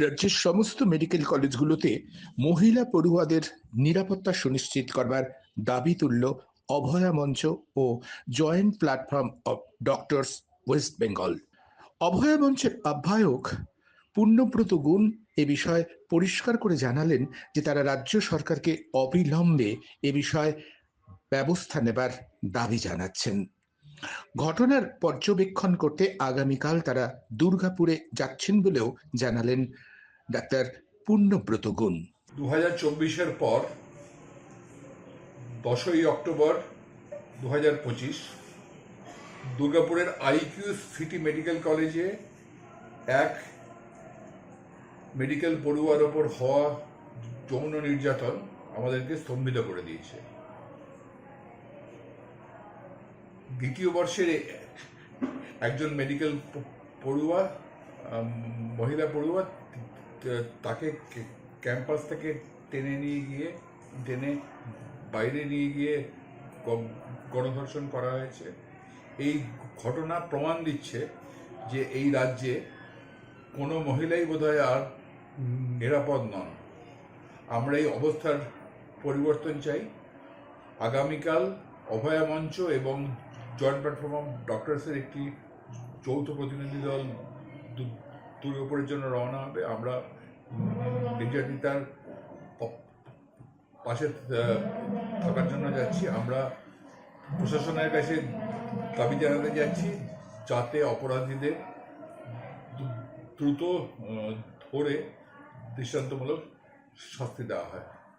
রাজ্যের সমস্ত মেডিকেল কলেজগুলোতে মহিলা পড়ুয়াদের নিরাপত্তা সুনিশ্চিত করবার দাবি তুলল অভয়া মঞ্চ ও joint platform of doctors West Bengal. Abhaya মঞ্চের আহ্বায়ক পূর্ণব্রত গুণ এ বিষয়ে পরিষ্কার করে জানালেন যে তারা রাজ্য সরকারকে অবিলম্বে এ বিষয়ে ব্যবস্থা নেবার দাবি জানাচ্ছেন। ঘটনার পর্যবেক্ষণ করতে আগামীকাল তারা দুর্গাপুরে যাচ্ছেন বলেও জানালেন ডাক্তার পুণ্যব্রত গুণ দু চব্বিশের পর, দশই অক্টোবর দু হাজার পঁচিশ, দুর্গাপুরের আইকিউ সিটি মেডিকেল কলেজে এক মেডিকেল পড়ুয়ার ওপর হওয়া যৌন নির্যাতন আমাদেরকে স্তম্ভিত করে দিয়েছে। দ্বিতীয় বর্ষের একজন মেডিকেল পড়ুয়া মহিলা পড়ুয়া তাকে ক্যাম্পাস থেকে টেনে নিয়ে গিয়ে, টেনে বাইরে নিয়ে গিয়ে গণধর্ষণ করা হয়েছে। এই ঘটনা প্রমাণ দিচ্ছে যে এই রাজ্যে কোনো মহিলাই বোধহয় আর নিরাপদ নন। আমরা এই অবস্থার পরিবর্তন চাই। আগামীকাল অভয়া মঞ্চ এবং জয়েন্ট প্ল্যাটফর্ম অফ ডক্টরসের একটি যৌথ প্রতিনিধি দল দুর্গাপুরের জন্য রওনা হবে। আমরা নির্যাতিতার তার পাশে থাকার জন্য যাচ্ছি। আমরা প্রশাসনের কাছে দাবি জানাতে যাচ্ছি যাতে অপরাধীদের দ্রুত ধরে দৃষ্টান্তমূলক শাস্তি দেওয়া হয়।